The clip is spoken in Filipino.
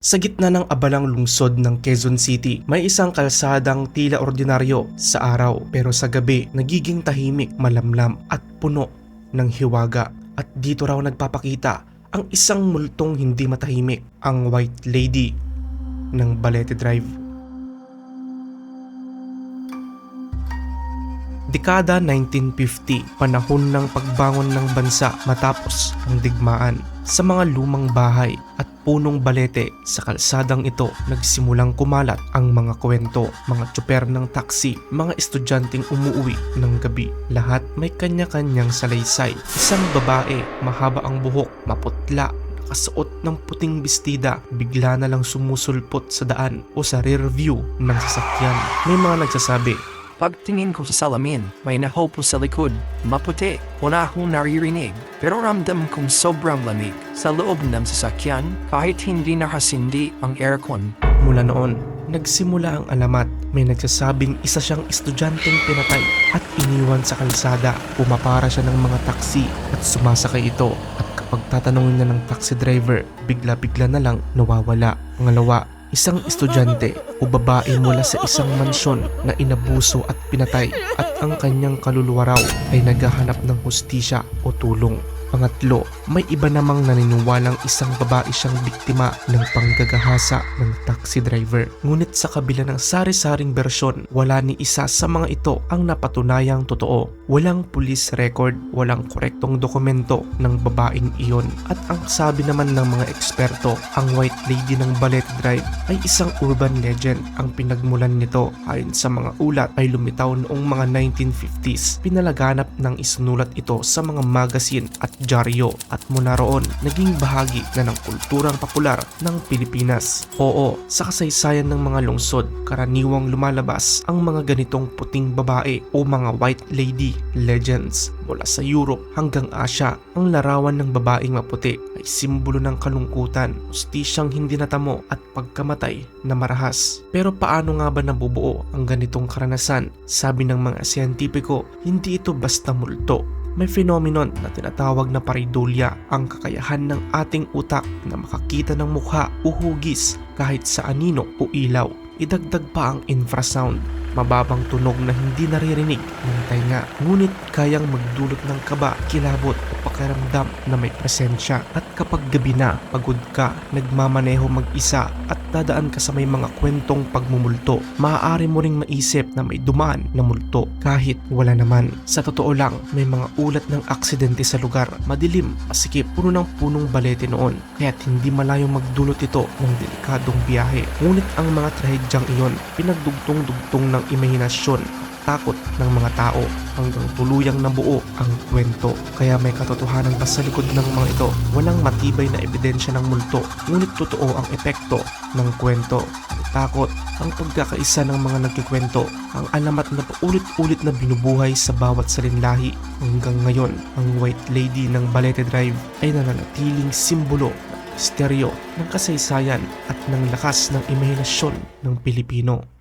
Sa gitna ng abalang lungsod ng Quezon City, may isang kalsadang tila ordinaryo sa araw pero sa gabi nagiging tahimik, malamlam at puno ng hiwaga. At dito raw nagpapakita ang isang multong hindi matahimik, ang White Lady ng Balete Drive. Dekada 1950, panahon ng pagbangon ng bansa matapos ang digmaan. Sa mga lumang bahay at punong balete sa kalsadang ito nagsimulang kumalat ang mga kwento, mga tsuper ng taxi, mga estudyanteng umuwi ng gabi. Lahat may kanya-kanyang salaysay. Isang babae, mahaba ang buhok, maputla, nakasuot ng puting bestida, bigla na lang sumusulpot sa daan o sa rear view ng sasakyan. May mga nagsasabi, Pagtingin ko sa salamin, may nahopo sa likod, maputi, wala akong naririnig. Pero ramdam kong sobrang lamig. Sa loob ng sasakyan, kahit hindi nakasindi ang aircon, Mula noon, nagsimula ang alamat. May nagsasabing isa siyang estudyanteng pinatay at iniwan sa kalsada. Pumapara siya ng mga taxi at sumasakay ito. At kapag tatanungin na ng taxi driver, bigla-bigla na lang nawawala. Pangalawa, isang estudyante o babae mula sa isang mansyon na inabuso at pinatay at ang kanyang kaluluwa raw ay naghahanap ng hustisya o tulong. Pangatlo, may iba namang naniniwalang isang babae siyang biktima ng panggagahasa ng taxi driver. Ngunit sa kabila ng sari-saring bersyon, wala ni isa sa mga ito ang napatunayang totoo. Walang police record, walang korektong dokumento ng babaeng iyon. At ang sabi naman ng mga eksperto, ang White Lady ng Ballet Drive ay isang urban legend. Ang pinagmulan nito ayon sa mga ulat ay lumitaw noong mga 1950s. Pinalaganap ng isinulat ito sa mga magazine at dyaryo at mula roon naging bahagi na ng kulturang popular ng Pilipinas. Oo, sa kasaysayan ng mga lungsod, karaniwang lumalabas ang mga ganitong puting babae o mga white lady legends mula sa Europe hanggang Asia. Ang larawan ng babaeng maputi ay simbolo ng kalungkutan, justisyang hindi natamo at pagkamatay na marahas. Pero paano nga ba nabubuo ang ganitong karanasan? Sabi ng mga siyentipiko, hindi ito basta multo may phenomenon na tinatawag na pareidolia, ang kakayahan ng ating utak na makakita ng mukha o hugis kahit sa anino o ilaw. Idagdag pa ang infrasound, mababang tunog na hindi naririnig ng tainga, ngunit kayang magdulot ng kaba, kilabot o pakiramdam na may presensya. At kapag gabi na, pagod ka, nagmamaneho mag-isa at dadaan ka sa may mga kwentong pagmumulto, maaari mo ring maisip na may dumaan na multo kahit wala naman. Sa totoo lang, may mga ulat ng aksidente sa lugar, madilim, masikip, puno ng punong balete noon, kaya't hindi malayong magdulot ito ng delikadong biyahe. Ngunit ang mga trahedyang iyon, pinagdugtong-dugtong ng imahinasyon takot ng mga tao hanggang tuluyang nabuo ang kwento. Kaya may katotohanan pa sa likod ng mga ito. Walang matibay na ebidensya ng multo, ngunit totoo ang epekto ng kwento. Takot, ang pagkakaisa ng mga nagkikwento, ang alamat na paulit-ulit na binubuhay sa bawat salinlahi. Hanggang ngayon, ang White Lady ng Balete Drive ay nananatiling simbolo ng misteryo ng kasaysayan at ng lakas ng imahinasyon ng Pilipino.